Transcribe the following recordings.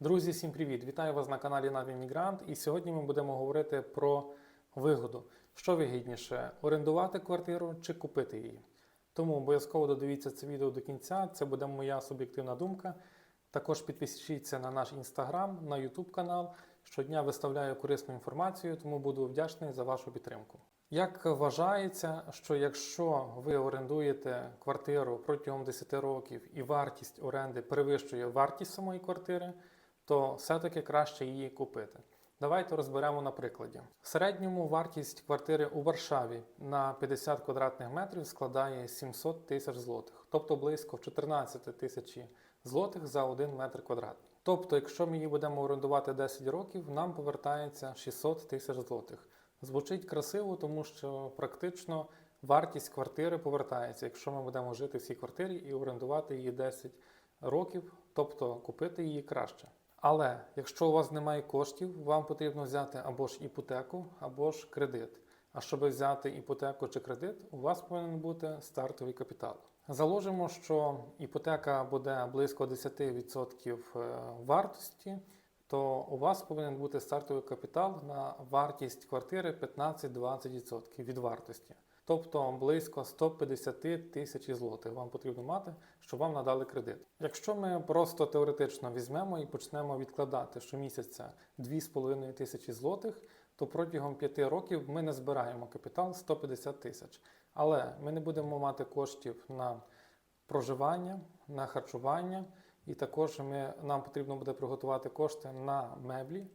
Друзі, всім привіт! Вітаю вас на каналі Наві Мігрант. І сьогодні ми будемо говорити про вигоду. Що вигідніше орендувати квартиру чи купити її. Тому обов'язково додивіться це відео до кінця. Це буде моя суб'єктивна думка. Також підпишіться на наш інстаграм, на Ютуб канал. Щодня виставляю корисну інформацію, тому буду вдячний за вашу підтримку. Як вважається, що якщо ви орендуєте квартиру протягом 10 років і вартість оренди перевищує вартість самої квартири, то все-таки краще її купити. Давайте розберемо на прикладі. В середньому вартість квартири у Варшаві на 50 квадратних метрів складає 700 тисяч злотих, тобто близько 14 тисяч злотих за 1 метр квадратний. Тобто, якщо ми її будемо орендувати 10 років, нам повертається 600 тисяч злотих. Звучить красиво, тому що практично вартість квартири повертається, якщо ми будемо жити в цій квартирі і орендувати її 10 років, тобто купити її краще. Але якщо у вас немає коштів, вам потрібно взяти або ж іпотеку, або ж кредит. А щоб взяти іпотеку чи кредит, у вас повинен бути стартовий капітал. Заложимо, що іпотека буде близько 10% вартості, то у вас повинен бути стартовий капітал на вартість квартири 15-20% від вартості. Тобто близько 150 тисяч злотих вам потрібно мати, щоб вам надали кредит. Якщо ми просто теоретично візьмемо і почнемо відкладати щомісяця 2,5 тисячі злотих, то протягом 5 років ми не збираємо капітал 150 тисяч. Але ми не будемо мати коштів на проживання, на харчування, і також ми, нам потрібно буде приготувати кошти на меблі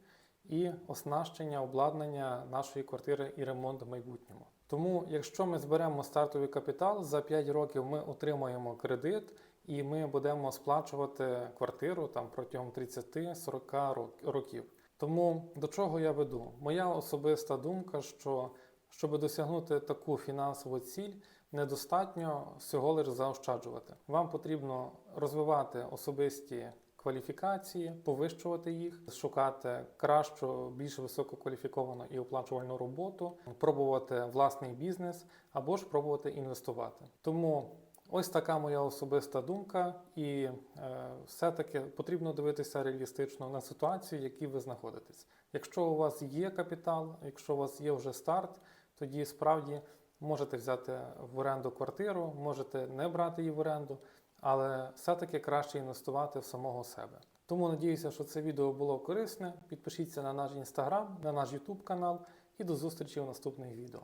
і оснащення, обладнання нашої квартири і ремонт в майбутньому. Тому, якщо ми зберемо стартовий капітал, за 5 років ми отримаємо кредит і ми будемо сплачувати квартиру там протягом 30-40 років. Тому до чого я веду? Моя особиста думка, що щоб досягнути таку фінансову ціль, недостатньо всього лише заощаджувати. Вам потрібно розвивати особисті кваліфікації, повищувати їх, шукати кращу, більш висококваліфіковану і оплачувальну роботу, пробувати власний бізнес або ж пробувати інвестувати. Тому ось така моя особиста думка, і е, все-таки потрібно дивитися реалістично на ситуацію, в якій ви знаходитесь. Якщо у вас є капітал, якщо у вас є вже старт, тоді справді можете взяти в оренду квартиру, можете не брати її в оренду але все-таки краще інвестувати в самого себе. Тому надіюся, що це відео було корисне. Підпишіться на наш інстаграм, на наш ютуб канал і до зустрічі в наступних відео.